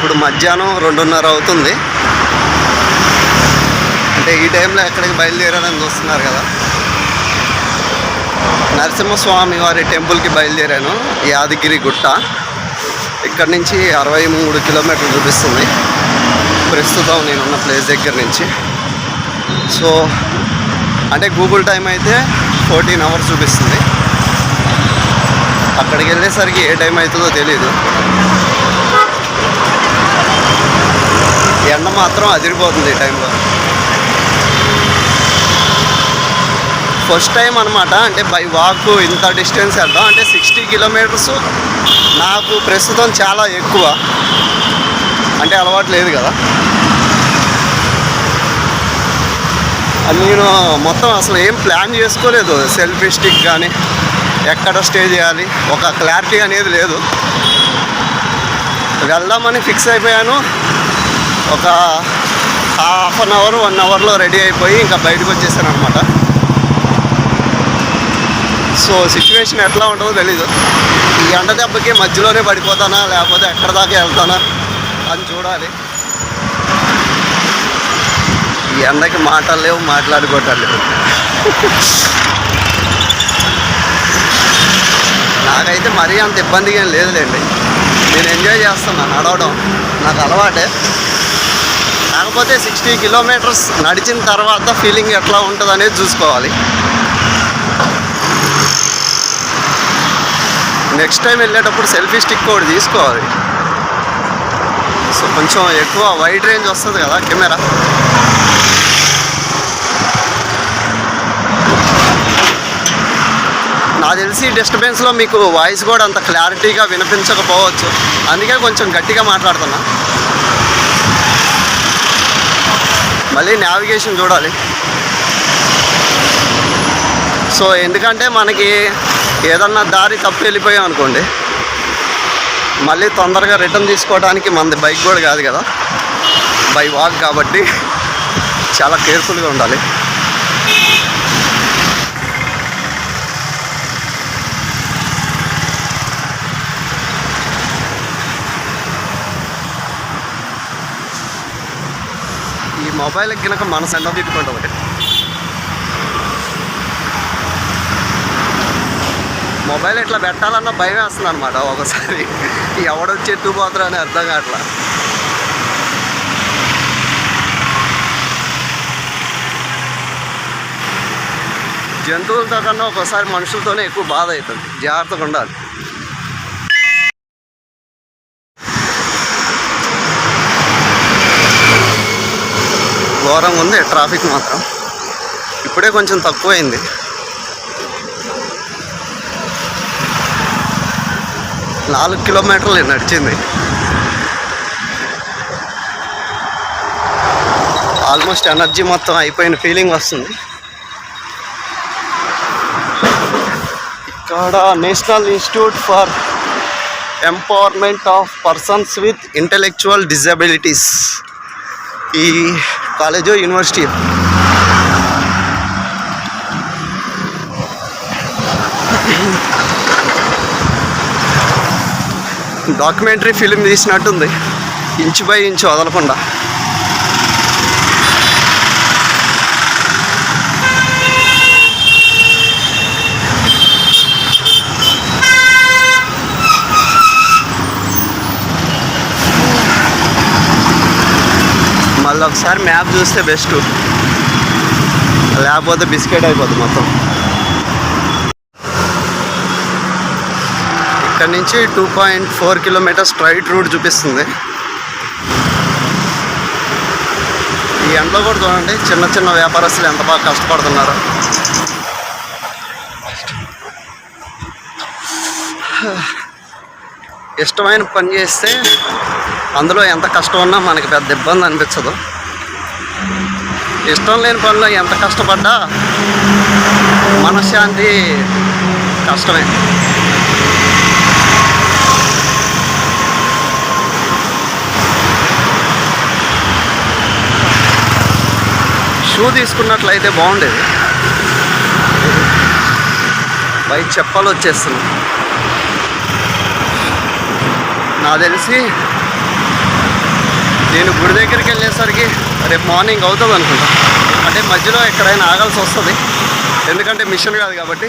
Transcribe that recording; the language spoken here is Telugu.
ఇప్పుడు మధ్యాహ్నం రెండున్నర అవుతుంది. అంటే ఈ టైంలో ఎక్కడికి బయలుదేరాలని చూస్తున్నారు కదా. నరసింహస్వామి వారి టెంపుల్కి బయలుదేరాను. యాదగిరి గుట్ట. ఇక్కడ నుంచి అరవై మూడు కిలోమీటర్లు చూపిస్తుంది. ప్రస్తుతం నేనున్న ప్లేస్ దగ్గర నుంచి. సో అంటే గూగుల్ టైం అయితే ఫోర్టీన్ అవర్స్ చూపిస్తుంది. అక్కడికి వెళ్ళేసరికి ఏ టైం అవుతుందో తెలియదు ఎండ మాత్రం అదిరిపోతుంది ఈ టైంలో. ఫస్ట్ టైం అనమాట అంటే బై వాక్ ఇంత డిస్టెన్స్ వెళ్దాం అంటే సిక్స్టీ కిలోమీటర్స్ నాకు ప్రస్తుతం చాలా ఎక్కువ. అంటే అలవాటు లేదు కదా. నేను మొత్తం అసలు ఏం ప్లాన్ చేసుకోలేదు. సెల్ఫీ స్టిక్ కానీ ఎక్కడ స్టే చేయాలి ఒక క్లారిటీ అనేది లేదు. వెళ్దామని ఫిక్స్ అయిపోయాను. ఒక హాఫ్ అన్ అవర్ వన్ అవర్లో రెడీ అయిపోయి ఇంకా బయటకు వచ్చేసాను అనమాట సో సిచ్యువేషన్ ఎట్లా ఉంటుందో తెలీదు. ఈ ఎండ దెబ్బకి మధ్యలోనే పడిపోతానా లేకపోతే ఎక్కడ దాకా వెళ్తానా అని చూడాలి. ఈ ఎండకి మాటలు లేవు మాట్లాడుకోవటాలు లేవు. నాకైతే మరీ అంత ఇబ్బందిగా లేదులేండి. నేను ఎంజాయ్ చేస్తున్నాను నడవడం. నాకు అలవాటే. కాకపోతే సిక్స్టీ కిలోమీటర్స్ నడిచిన తర్వాత ఫీలింగ్ ఎట్లా ఉంటుంది అనేది చూసుకోవాలి. నెక్స్ట్ టైం వెళ్ళేటప్పుడు సెల్ఫీ స్టిక్ ఒకటి తీసుకోవాలి. సో కొంచెం ఎక్కువ వైడ్ రేంజ్ వస్తుంది కదా కెమెరా. నాకు తెలిసి డిస్టర్బెన్స్లో మీకు వాయిస్ కూడా అంత క్లారిటీగా వినిపించకపోవచ్చు. అందుకే కొంచెం గట్టిగా మాట్లాడుతున్నా. మళ్ళీ నావిగేషన్ చూడాలి. సో ఎందుకంటే మనకి ఏదన్నా దారి తప్పి వెళ్ళిపోయాం అనుకోండి మళ్ళీ తొందరగా రిటర్న్ తీసుకోవడానికి మనది బైక్ కూడా కాదు కదా. బై వాక్ కాబట్టి చాలా కేర్ఫుల్గా ఉండాలి. ఈ మొబైల్ మన మనసు తిట్టుకుంటాం ఒకటి. మొబైల్ ఇట్లా పెట్టాలన్న భయం వేస్తుంది అనమాట ఒకసారి. ఎవడొచ్చి ఎత్తుపోతారు అని అర్థం కావట్లా. జంతువులతో కన్నా ఒక్కోసారి మనుషులతోనే ఎక్కువ బాధ అవుతుంది. జాగ్రత్తగా ఉండాలి. ఘోరంగా ఉంది ట్రాఫిక్ మాత్రం. ఇప్పుడే కొంచెం తక్కువైంది. నాలుగు కిలోమీటర్లు నడిచింది. ఆల్మోస్ట్ ఎనర్జీ మొత్తం అయిపోయిన ఫీలింగ్ వస్తుంది. ఇక్కడ national institute for empowerment of persons with intellectual disabilities. ఈ కాలేజో యూనివర్సిటీ? డాక్యుమెంటరీ ఫిలిం తీసినట్టుంది. ఇంచు బై ఇంచు వదలకుండా. మళ్ళీ ఒకసారి మ్యాప్ చూస్తే బెస్ట్. లేకపోతే బిస్కెట్ అయిపోతుంది మొత్తం. ఇక్కడ నుంచి two point four kilometres straight route చూపిస్తుంది. ఈ ఎండలో కూడా చూడండి చిన్న చిన్న వ్యాపారస్తులు ఎంత బాగా కష్టపడుతున్నారు. ఇష్టమైన పని చేస్తే అందులో ఎంత కష్టం ఉన్నా మనకి పెద్ద ఇబ్బంది అనిపించదు. ఇష్టం లేని పనిలో ఎంత కష్టపడ్డా మనశ్శాంతి కష్టమే. షూ తీసుకున్నట్లయితే బాగుండేది. బయట చెప్పాలి వచ్చేస్తున్నాం నాకు తెలిసి నేను గుడి దగ్గరికి వెళ్ళేసరికి రేపు మార్నింగ్ అవుతుంది అనుకుంటా. అంటే మధ్యలో ఎక్కడైనా ఆగాల్సి వస్తుంది. ఎందుకంటే మిషన్ కాదు కాబట్టి.